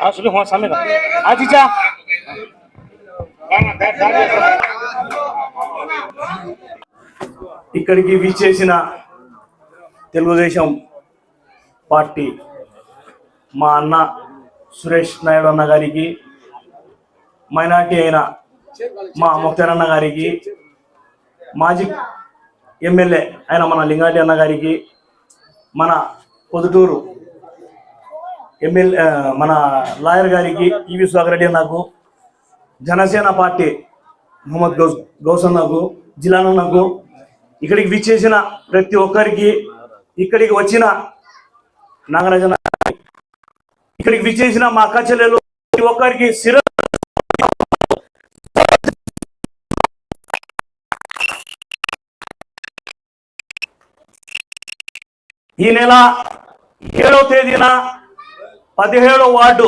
আসলে হ্যাঁ সামনে দাও ఇక్కడికి విచ్చేసిన తెలుగుదేశం పార్టీ మా అన్న సురేష్ నాయుడు అన్న గారికి మైనార్టీ అయిన మా ముఖ్తార్ అన్న గారికి మాజీ ఎమ్మెల్యే అయిన మన లింగాటి అన్న గారికి మన పొదుటూరు ఎమ్మెల్యే మన లాయర్ గారికి ఈవి సుధాకర్ నాకు అన్నకు జనసేన పార్టీ మొహమ్మద్ గౌస్ గౌసన్నకు జిలానన్నకు ఇక్కడికి విచ్చేసిన ప్రతి ఒక్కరికి ఇక్కడికి వచ్చిన నాగరాజన ఇక్కడికి విచ్చేసిన మా అక్క చెల్లెలు ప్రతి ఒక్కరికి శిర ఈ నెల ఏడవ తేదీన పదిహేడో వార్డు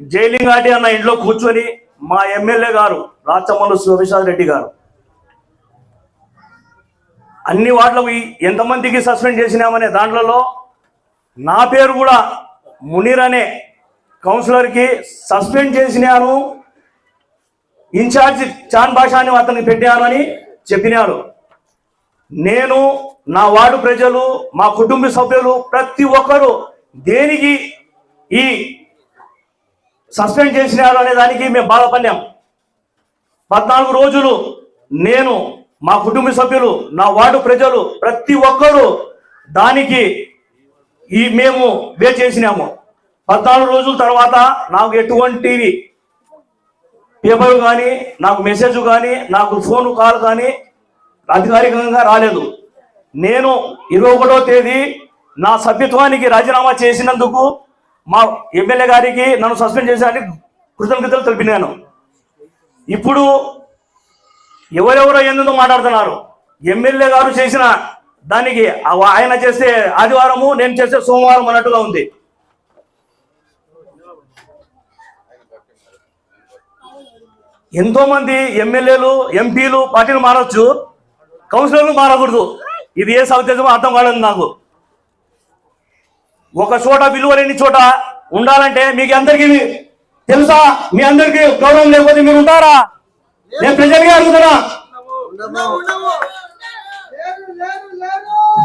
జైలింగాటి అన్న ఇంట్లో కూర్చొని మా ఎమ్మెల్యే గారు రాచమల్లు శివప్రసాద్ రెడ్డి గారు. అన్ని వార్డులకు ఎంతమందికి సస్పెండ్ చేసినామనే దాంట్లో నా పేరు కూడా మునీర్ అనే కౌన్సిలర్కి సస్పెండ్ చేసినాను. ఇన్ఛార్జ్ చాన్ భాషాని అతనికి పెట్టాను అని చెప్పినారు నేను నా వార్డు ప్రజలు మా కుటుంబ సభ్యులు ప్రతి ఒక్కరూ దేనికి ఈ సస్పెండ్ చేసినారు అనే దానికి మేము బాధపడినాం పద్నాలుగు రోజులు నేను మా కుటుంబ సభ్యులు నా వార్డు ప్రజలు ప్రతి ఒక్కరూ దానికి ఈ మేము వే చేసినాము. పద్నాలుగు రోజుల తర్వాత నాకు ఎటువంటివి పేపర్ కానీ నాకు మెసేజ్ కానీ నాకు ఫోన్ కాల్ కానీ అధికారికంగా రాలేదు. నేను ఇరవై ఒకటో తేదీ నా సభ్యత్వానికి రాజీనామా చేసినందుకు మా ఎమ్మెల్యే గారికి నన్ను సస్పెండ్ చేశారని కృతజ్ఞతలు తెలిపినాను. ఇప్పుడు ఎవరెవరో ఎందుకు మాట్లాడుతున్నారు? ఎమ్మెల్యే గారు చేసిన దానికి ఆ- ఆయన చేస్తే ఆదివారము నేను చేస్తే సోమవారం అన్నట్టుగా ఉంది. ఎంతో మంది ఎమ్మెల్యేలు ఎంపీలు పార్టీలు మారచ్చు కౌన్సిలర్లు మారకూడదు. ఇది ఏ సౌద్యమో అర్థం కాలేదు నాకు. ఒక చోట విలువ లేని చోట ఉండాలంటే మీకు అందరికీ తెలుసా? మీ అందరికీ గౌరవం లేకపోతే మీరు ఉంటారా? నేను ప్రజలుగా అడుగుతున్నా.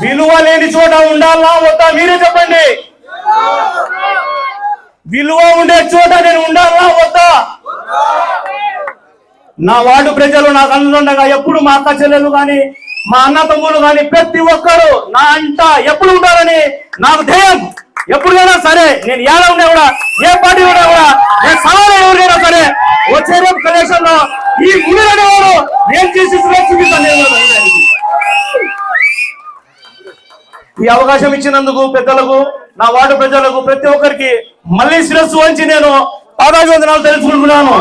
విలువ లేని చోట ఉండాలా వద్దా? మీరే చెప్పండి. విలువ ఉండే చోట నేను ఉండాలా వద్దా? నా వార్డు ప్రజలు నాకు అందుతుండగా ఎప్పుడు మా అక్క చెల్లెలు కానీ మా అన్న తమ్ముడు కానీ ప్రతి ఒక్కరు నా అంట ఎప్పుడు ఉంటారని నాకు ధ్యేయం ఎప్పుడైనా సరే నేను ఎలా ఉన్నా కూడా ఏ పార్టీ ఉన్నా కూడా నేను సవాలు ఎవరికైనా సరే వచ్చే రేపు కనీసం లో ఈ గుడి అనేవాడు నేను చేసి చూపిస్తాను నేను దానికి. ఈ అవకాశం ఇచ్చినందుకు పెద్దలకు నా వార్డు ప్రజలకు ప్రతి ఒక్కరికి మళ్ళీ శిరస్సు వంచి నేను పాదాభివందనాలు తెలుసుకుంటున్నాను